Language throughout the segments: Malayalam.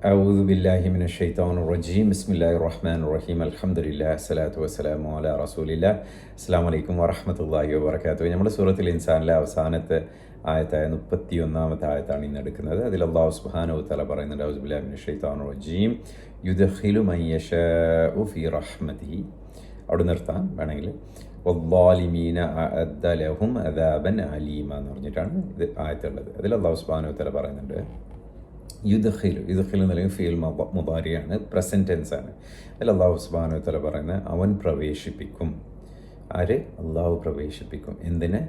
أعوذ بالله من الشيطان الرجيم بسم الله الرحمن الرحيم الحمد لله الصلاة والسلام على رسول الله അസ്സാം വലൈക്കും വറഹമത്തല്ലാഹി വബർക്കാത്തു നമ്മുടെ സൂറത്തിൽ ഇൻസാനിലെ അവസാനത്തെ ആയത്തായ മുപ്പത്തി ഒന്നാമത്തെ ആയത്താണ് ഇന്ന് എടുക്കുന്നത് അതിൽ അള്ളാഹു സുബ്ഹാനഹു വതആല പറയുന്നുണ്ട് ഔസു ബില്ലാഹി മിനശ് ശൈത്താനിർ റജീം യുദ്ഖിലു മൻ യശാഉ ഫീ റഹ്മതിഹി അവിടെ നിർത്താം വേണമെങ്കിൽ വദ്ദാലിമീന അഅദ്ദ ലഹും അദാബൻ അലീമ എന്ന് പറഞ്ഞിട്ടാണ് ഇത് ആയത്തുള്ളത് അതിൽ അള്ളാഹു സുബ്ഹാനഹു വതആല പറയുന്നുണ്ട് യുദ്ഖിലു യുദ്ഖിലു എന്നല്ലെങ്കിൽ ഫീൽ മുബാരിയാണ് പ്രസന്റ് ടെൻസ് ആണ്. അള്ളാഹു സുബാനു തല പറയുന്നത് അവൻ പ്രവേശിപ്പിക്കും. ആര്? അള്ളാഹു പ്രവേശിപ്പിക്കും. എന്തിന്?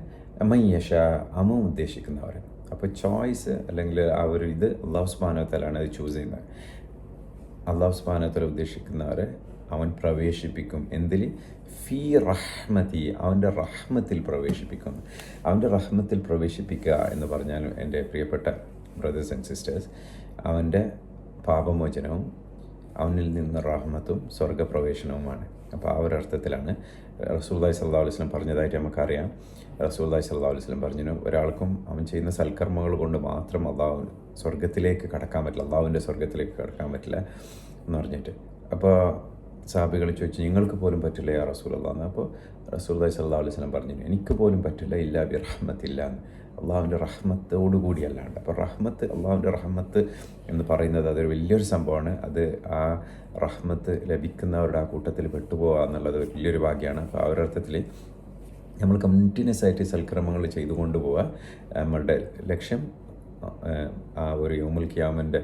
അമയ്യഷ അമ ഉദ്ദേശിക്കുന്നവർ അപ്പോൾ ചോയ്സ് അല്ലെങ്കിൽ ആ ഒരു ഇത് അള്ളാഹു സുബാനു തലാണ് അത് ചൂസ് ചെയ്യുന്നത്. അള്ളാഹു സുബാനു തല ഉദ്ദേശിക്കുന്നവരെ അവൻ പ്രവേശിപ്പിക്കും. എന്തിൽ ഫീ റഹ്മതി അവന്റെ റഹ്മത്തിൽ പ്രവേശിപ്പിക്കും. അവന്റെ റഹ്മത്തിൽ പ്രവേശിപ്പിക്കുക എന്ന് പറഞ്ഞാൽ എന്റെ പ്രിയപ്പെട്ട ബ്രദേഴ്സ് ആൻഡ് സിസ്റ്റേഴ്സ് അവന്റെ പാപമോചനവും അവനിൽ നിന്ന് റഹ്മത്തും സ്വർഗപ്രവേശനവുമാണ് അപ്പോൾ ആ ഒരു അർത്ഥത്തിലാണ് റസൂല്ലായി സല്ലാ അലുസ്ലം പറഞ്ഞതായിട്ട് നമുക്കറിയാം. റസൂല്ലായി സല്ലാ അലുസ്ലം പറഞ്ഞു ഒരാൾക്കും അവൻ ചെയ്യുന്ന സൽക്കർമ്മങ്ങൾ കൊണ്ട് മാത്രം അള്ളാഹു സ്വർഗത്തിലേക്ക് കടക്കാൻ പറ്റില്ല അള്ളാഹുവിന്റെ സ്വർഗത്തിലേക്ക് കടക്കാൻ പറ്റില്ല എന്ന് പറഞ്ഞിട്ട്. അപ്പോൾ സാബികൾ ചോദിച്ചു നിങ്ങൾക്ക് പോലും പറ്റില്ല യാ റസൂൽ അള്ളാന്ന് അപ്പോൾ റസൂല്ലായി സല്ലാ അലുസ്ലം പറഞ്ഞു എനിക്ക് പോലും പറ്റില്ല ഇല്ല ബി റഹ്മത്തില്ല എന്ന് അള്ളാഹുവിന്റെ റഹ്മത്തോടു കൂടിയല്ലാണ്ട്. അപ്പോൾ റഹ്മത്ത് അള്ളാഹുവിന്റെ റഹ്മത്ത് എന്ന് പറയുന്നത് അതൊരു വലിയൊരു സംഭവമാണ്. അത് ആ റഹ്മത്ത് ലഭിക്കുന്നവരുടെ ആ കൂട്ടത്തിൽ പെട്ടുപോകുക എന്നുള്ളത് വലിയൊരു ഭാഗ്യമാണ്. അപ്പോൾ ആ ഒരർത്ഥത്തിൽ നമ്മൾ കണ്ടിന്യൂസ് ആയിട്ട് സൽക്രമങ്ങൾ ചെയ്തു കൊണ്ടുപോവുക. നമ്മളുടെ ലക്ഷ്യം ആ ഒരു യോമുൽ ക്യാമന്റെ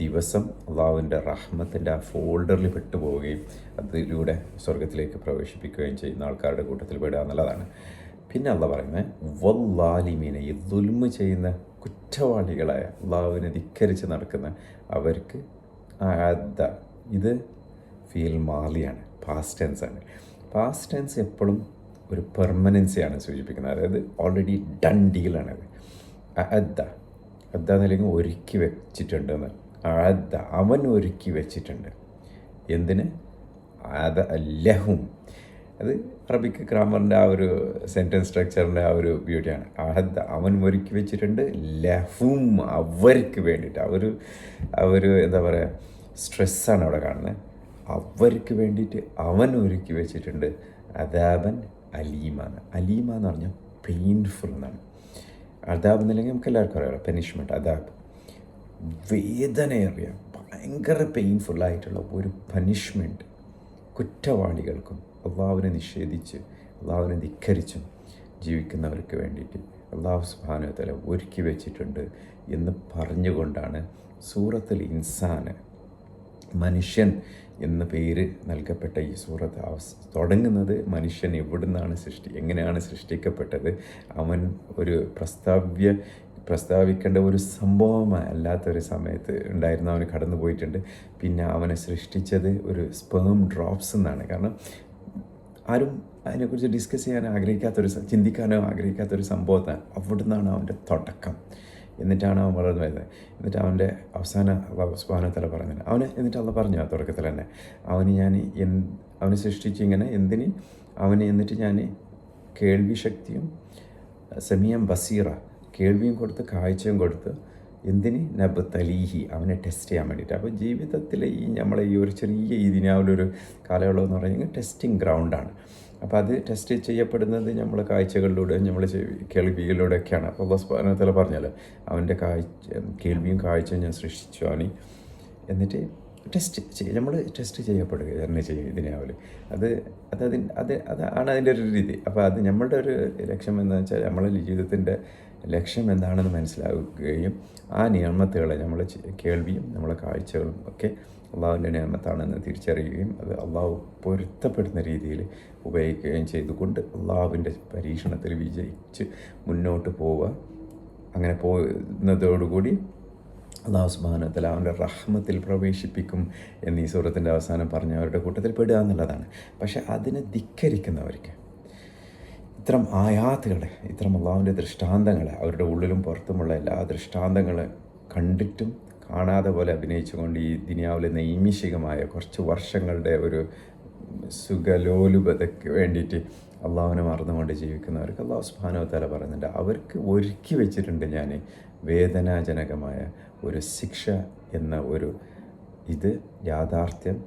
ദിവസം അള്ളാഹുവിന്റെ റഹ്മത്തിന്റെ ആ ഫോൾഡറിൽ പെട്ടുപോവുകയും അതിലൂടെ സ്വർഗത്തിലേക്ക് പ്രവേശിപ്പിക്കുകയും ചെയ്യുന്ന ആൾക്കാരുടെ കൂട്ടത്തിൽ പെടുക എന്നുള്ളതാണ്. പിന്നെ അല്ല പറയുന്നത് വല്ലാലിമീനെ ഈ ദുൽമ ചെയ്യുന്ന കുറ്റവാളികളായ അള്ളാഹുവിനെ ധിക്കരിച്ച് നടക്കുന്ന അവർക്ക് ഇത് ഫീൽ മാലിയാണ് പാസ്റ്റ് ടെൻസ് ആണ്. പാസ്റ്റ് ടെൻസ് എപ്പോഴും ഒരു പെർമനൻസിയാണ് സൂചിപ്പിക്കുന്നത്. അതായത് ഓൾറെഡി ഡൺ ഡീലാണത് അദ്ദ അദ്ദ എന്നല്ലെങ്കിൽ ഒരുക്കി വെച്ചിട്ടുണ്ട് എന്ന്. അദ്ദ അവൻ ഒരുക്കി വെച്ചിട്ടുണ്ട്. എന്തിന്? അത് ലഹും അത് അറബിക് ഗ്രാമറിന്റെ ആ ഒരു സെന്റൻസ് സ്ട്രക്ചറിന്റെ ആ ഒരു ബ്യൂട്ടിയാണ് അഹദ് അവൻ ഒരുക്കി വെച്ചിട്ടുണ്ട് ലഹും അവർക്ക് വേണ്ടിയിട്ട്. അവർ അവർ എന്താ പറയുക സ്ട്രെസ്സാണ് അവിടെ കാണുന്നത് അവർക്ക് വേണ്ടിയിട്ട് അവൻ ഒരുക്കി വെച്ചിട്ടുണ്ട് അദാബൻ അലീമാണ് അലീമ എന്ന് പറഞ്ഞാൽ പെയിൻഫുൾ എന്നാണ്. അദാബ് എന്നില്ലെങ്കിൽ നമുക്ക് എല്ലാവർക്കും അറിയാം പനിഷ്മെന്റ് അദാബ്. വേദനയേറിയ ഭയങ്കര പെയിൻഫുള്ളായിട്ടുള്ള ഒരു പനിഷ്മെന്റ് കുറ്റവാളികൾക്കും അള്ളാഹുവിനെ നിഷേധിച്ച് അള്ളാഹുവിനെ ധിക്കരിച്ചും ജീവിക്കുന്നവർക്ക് വേണ്ടിയിട്ട് അള്ളാഹു സുബാനുതല ഒരുക്കി വെച്ചിട്ടുണ്ട് എന്ന് പറഞ്ഞുകൊണ്ടാണ് സൂറത്തിൽ ഇൻസാന് മനുഷ്യൻ എന്ന പേര് നൽകപ്പെട്ട ഈ സൂറത്ത് അവസ് തുടങ്ങുന്നത് മനുഷ്യൻ എവിടുന്നാണ് സൃഷ്ടി എങ്ങനെയാണ് സൃഷ്ടിക്കപ്പെട്ടത്? അവൻ ഒരു പ്രസ്താവ്യ പ്രസ്താവിക്കേണ്ട ഒരു സംഭവം അല്ലാത്തൊരു സമയത്ത് ഉണ്ടായിരുന്ന. അവന് കടന്നു പോയിട്ടുണ്ട് പിന്നെ അവനെ സൃഷ്ടിച്ചത് ഒരു സ്പേം ഡ്രോപ്സ് എന്നാണ്. കാരണം ആരും അതിനെക്കുറിച്ച് ഡിസ്കസ് ചെയ്യാൻ ആഗ്രഹിക്കാത്തൊരു ചിന്തിക്കാനോ ആഗ്രഹിക്കാത്തൊരു സംഭവത്താണ് അവിടെ നിന്നാണ് അവന്റെ തുടക്കം. എന്നിട്ടാണ് അവൻ വളർന്നു വരുന്നത്. എന്നിട്ട് അവന്റെ അവസാന സ്വാനത്തല പറഞ്ഞത്. അവന് എന്നിട്ട് അള്ള പറഞ്ഞു ആ തുടക്കത്തിൽ തന്നെ. അവന് ഞാൻ എൻ അവനെ സൃഷ്ടിച്ച് ഇങ്ങനെ എന്തിന്? അവന് എന്നിട്ട് ഞാൻ കേൾവി ശക്തിയും സെമിയം ബസീറ കേൾവിയും കൊടുത്ത് കാഴ്ചയും കൊടുത്ത് എന്തിന്? നബ് തലീഹി അവനെ ടെസ്റ്റ് ചെയ്യാൻ വേണ്ടിയിട്ട്. അപ്പോൾ ജീവിതത്തിലെ ഈ നമ്മളെ ഈ ഒരു ചെറിയ ഈ കാലയളവെന്ന് കാലയളവ് എന്ന് ടെസ്റ്റിംഗ് ഗ്രൗണ്ടാണ് അപ്പോൾ അത് ടെസ്റ്റ് ചെയ്യപ്പെടുന്നത് നമ്മൾ കാഴ്ചകളിലൂടെ നമ്മൾ കേൾവിയിലൂടെയൊക്കെയാണ്. അപ്പോൾ ബസ്പാനത്തിൽ പറഞ്ഞല്ലോ അവന്റെ കാഴ്ച കേൾവിയും കാഴ്ചയും ഞാൻ സൃഷ്ടിച്ചു അവന് എന്നിട്ട് ടെസ്റ്റ് ചെയ്യും നമ്മൾ ടെസ്റ്റ് ചെയ്യപ്പെടുക തന്നെ ചെയ്യും ഇതിനാവിൽ അത് അത് അതിന് അത് അതാണ് അതിന്റെ ഒരു രീതി. അപ്പോൾ അത് നമ്മളുടെ ഒരു ലക്ഷ്യം എന്ന് വെച്ചാൽ നമ്മളെ ജീവിതത്തിന്റെ ലക്ഷ്യം എന്താണെന്ന് മനസ്സിലാക്കുകയും ആ നിയമത്തുകളെ നമ്മൾ കേൾവിയും നമ്മളെ കാഴ്ചകളും ഒക്കെ അള്ളാഹുവിന്റെ നിയമത്താണെന്ന് തിരിച്ചറിയുകയും അത് അള്ളാഹു പൊരുത്തപ്പെടുന്ന രീതിയിൽ ഉപയോഗിക്കുകയും ചെയ്തുകൊണ്ട് അള്ളാഹുവിന്റെ പരീക്ഷണത്തിൽ വിജയിച്ച് മുന്നോട്ട് പോവുക. അങ്ങനെ പോകുന്നതോടുകൂടി അള്ളാഹു സുബാനത്തിൽ അവന്റെ റഹ്മത്തിൽ പ്രവേശിപ്പിക്കും ഈ സൂറത്തിന്റെ അവസാനം പറഞ്ഞ് അവരുടെ കൂട്ടത്തിൽ പെടുക എന്നുള്ളതാണ്. പക്ഷെ അതിനെ ധിക്കരിക്കുന്നവർക്ക് ഇത്തരം ആയാത്തുകളെ ഇത്തരം അള്ളാഹുവിന്റെ ദൃഷ്ടാന്തങ്ങളെ അവരുടെ ഉള്ളിലും പുറത്തുമുള്ള എല്ലാ ദൃഷ്ടാന്തങ്ങളെ കണ്ടിട്ടും കാണാതെ പോലെ അഭിനയിച്ചുകൊണ്ട് ഈ ദിനിയാവിലെ നൈമിഷികമായ കുറച്ച് വർഷങ്ങളുടെ ഒരു സുഖലോലുപതയ്ക്ക് വേണ്ടിയിട്ട് അള്ളാഹുവിനെ മറന്നുകൊണ്ട് ജീവിക്കുന്നവർക്ക് അള്ളാഹു സുബാനോ തല പറയുന്നുണ്ട്. അവർക്ക് ഒരുക്കി വെച്ചിട്ടുണ്ട് ഞാൻ വേദനാജനകമായ ഒരു ശിക്ഷ എന്ന ഒരു ഇത് യാഥാർത്ഥ്യം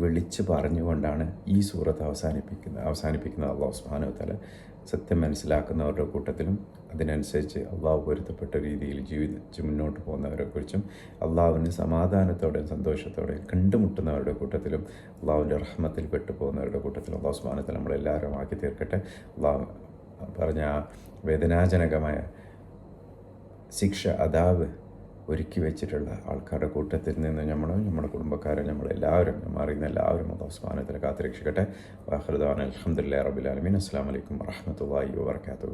വിളിച്ചു പറഞ്ഞുകൊണ്ടാണ് ഈ സൂറത്ത് അവസാനിപ്പിക്കുന്നത് അവസാനിപ്പിക്കുന്നത് അള്ളാഹു സുബ്ഹാനഹു തആല. സത്യം മനസ്സിലാക്കുന്നവരുടെ കൂട്ടത്തിലും അതിനനുസരിച്ച് അള്ളാഹു പൊരുത്തപ്പെട്ട രീതിയിൽ ജീവിച്ച് മുന്നോട്ട് പോകുന്നവരെക്കുറിച്ചും അള്ളാഹുവിന് സമാധാനത്തോടെയും സന്തോഷത്തോടെയും കണ്ടുമുട്ടുന്നവരുടെ കൂട്ടത്തിലും അള്ളാഹുവിന്റെ റഹ്മത്തിൽ പെട്ടു പോകുന്നവരുടെ കൂട്ടത്തിലും അള്ളാഹു സുബ്ഹാനഹു തആല നമ്മളെല്ലാവരും ആക്കി തീർക്കട്ടെ. അള്ളാഹു പറഞ്ഞ ആ വേദനാജനകമായ ശിക്ഷ അതാവ് ഒരുക്കി വെച്ചിട്ടുള്ള ആൾക്കാരുടെ കൂട്ടത്തിൽ നിന്ന് നമ്മൾ നമ്മുടെ കുടുംബക്കാരെ നമ്മളെല്ലാവരും അറിയുന്ന എല്ലാവരും അള്ളാഹു കാത്തുരക്ഷിക്കട്ടെ വാഹൃദാൻ അലഹമുല്ലാ റബുലാലമീൻ അസ്സാം വലൈക്കും വാഹമത്തല്ലാഹി വാബർക്കാത്തു